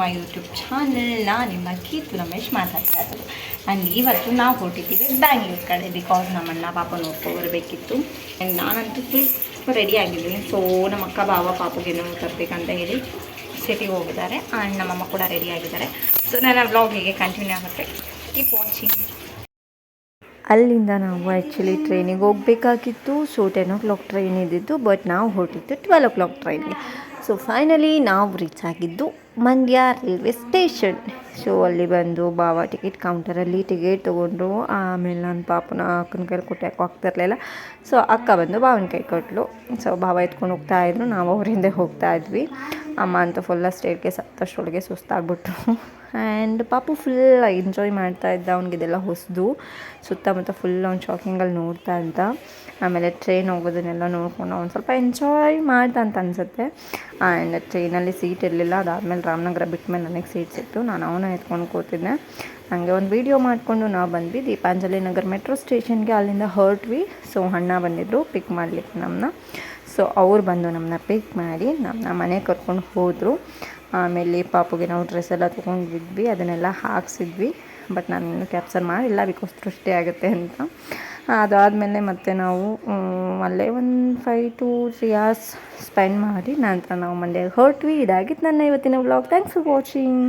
My YouTube channel ನಾನು ನಿಮ್ಮ ಕೀರ್ತು ರಮೇಶ್ ಮಾತಾಡ್ತಾ ಇರೋದು. ಆ್ಯಂಡ್ ಇವತ್ತು ನಾವು ಹೊರಟಿದ್ದೀವಿ ಬ್ಯಾಂಗ್ಳೂರ್ ಕಡೆ ಬಿಕಾಸ್ ನಮ್ಮ ಅಣ್ಣ ಪಾಪ ನೋಡ್ಕೊಬರ್ಬೇಕಿತ್ತು ಆ್ಯಂಡ್ ನಾನಂತೂ ಫುಲ್ ರೆಡಿ ಆಗಿದ್ದೀನಿ. ಸೊ ನಮ್ಮ ಅಕ್ಕ ಬಾವ ಪಾಪುಗೇನೋ ತರಬೇಕಂತ ಹೇಳಿ ಸಿಟಿಗೆ ಹೋಗಿದ್ದಾರೆ. ಆ್ಯಂಡ್ ನಮ್ಮಮ್ಮ ಕೂಡ ರೆಡಿ ಆಗಿದ್ದಾರೆ. ಸೊ ನನ್ನ ಬ್ಲಾಗ್ ಹೀಗೆ ಕಂಟಿನ್ಯೂ ಆಗುತ್ತೆ? ಕೀಪ್ ವಾಚಿಂಗ್ ಅಲ್ಲಿಂದ ನಾವು ಆ್ಯಕ್ಚುಲಿ ಟ್ರೈನಿಗೆ ಹೋಗಬೇಕಾಗಿತ್ತು. So ten o'clock train ಇದ್ದಿದ್ದು ಬಟ್ ನಾವು ಹೊರಟಿದ್ದು ಟ್ವೆಲ್ ಓ ಕ್ಲಾಕ್ ಟ್ರೈನಿಗೆ ಸೊ ಫೈನಲಿ ನಾವು ರೀಚ್ ಆಗಿದ್ದು ಮಂಡ್ಯ ರೈಲ್ವೆ ಸ್ಟೇಷನ್. ಸೊ ಅಲ್ಲಿ ಬಂದು ಬಾವ ಟಿಕೆಟ್ ಕೌಂಟರಲ್ಲಿ ಟಿಕೆಟ್ ತೊಗೊಂಡ್ರು ಆಮೇಲೆ ನನ್ನ ಪಾಪನ ಅಕ್ಕನ ಕೈಲಿ ಕೊಟ್ಟು ಯಾಕೋ ಇರಲಿಲ್ಲ. ಸೊ ಅಕ್ಕ ಬಂದು ಬಾವನ ಕೈ ಕೊಟ್ಟಲು ಸೊ ಬಾವ ಎತ್ಕೊಂಡು ಹೋಗ್ತಾ ಇದ್ರು. ನಾವು ಅವ್ರ ಹಿಂದೆ ಹೋಗ್ತಾ ಇದ್ವಿ. ಅಮ್ಮ ಅಂತ ಫುಲ್ಲ ಸ್ಟೇಟ್ಗೆ ಸತ್ತಷ್ಟೊಳಗೆ ಸುಸ್ತಾಗ್ಬಿಟ್ರು. ಆ್ಯಂಡ್ ಪಾಪು ಫುಲ್ ಎಂಜಾಯ್ ಮಾಡ್ತಾ ಇದ್ದ. ಅವ್ನಿಗಿದೆಲ್ಲ ಹೊಸದು. ಸುತ್ತಮುತ್ತ ಫುಲ್ ಅವ್ನು ಶಾಕಿಂಗಲ್ಲಿ ನೋಡ್ತಾ ಇದ್ದ. ಆಮೇಲೆ ಟ್ರೈನ್ ಹೋಗೋದನ್ನೆಲ್ಲ ನೋಡ್ಕೊಂಡು ಅವ್ನು ಸ್ವಲ್ಪ ಎಂಜಾಯ್ ಮಾಡ್ದ ಅಂತ ಅನಿಸುತ್ತೆ. ಆ್ಯಂಡ್ ಟ್ರೈನಲ್ಲಿ ಸೀಟ್ ಇರಲಿಲ್ಲ. ಅದಾದಮೇಲೆ ರಾಮನಗರ ಬಿಟ್ಟ ಮೇಲೆ ನನಗೆ ಸೀಟ್ ಸಿಕ್ತು. ನಾನು ಅವನ ಎತ್ಕೊಂಡು ಕೂತಿದ್ದೆ. ಹಾಗೆ ಒಂದು ವೀಡಿಯೋ ಮಾಡಿಕೊಂಡು ನಾವು ಬಂದ್ವಿ. ದೀಪಾಂಜಲಿ ನಗರ್ ಮೆಟ್ರೋ ಸ್ಟೇಷನ್ಗೆ ಅಲ್ಲಿಂದ ಹೊರಟ್ವಿ. ಸೊ, ಅಣ್ಣ ಬಂದಿದ್ದರು ಪಿಕ್ ಮಾಡಲಿಕ್ಕೆ ನಮ್ಮನ್ನ ಸೊ, ಅವ್ರು ಬಂದು ನಮ್ಮನ್ನ ಪಿಕ್ ಮಾಡಿ ನಮ್ಮನ್ನ ಮನೆ ಕರ್ಕೊಂಡು ಹೋದರು. ಆಮೇಲೆ ಪಾಪುಗೆ ನಾವು ಡ್ರೆಸ್ ಎಲ್ಲ ತೊಗೊಂಡಿದ್ವಿ. ಅದನ್ನೆಲ್ಲ ಹಾಕ್ಸಿದ್ವಿ. ಬಟ್ ನಾನು ಇನ್ನೂ ಕ್ಯಾಪ್ಚರ್ ಮಾಡಿಲ್ಲ ಬಿಕಾಸ್ ದೃಷ್ಟಿ ಆಗುತ್ತೆ ಅಂತ. ಅದಾದಮೇಲೆ ಮತ್ತೆ ನಾವು ಅಲ್ಲೇ ಒಂದು five to three hours spend ಮಾಡಿ, ನಂತರ ನಾವು ಮಂಡ್ಯಕ್ಕೆ ಹೊರಟ್ವಿ ಇದಾಗಿತ್ತು ನನ್ನ ಇವತ್ತಿನ ವ್ಲಾಗ್ ಥ್ಯಾಂಕ್ಸ್ ಫಾರ್ ವಾಚಿಂಗ್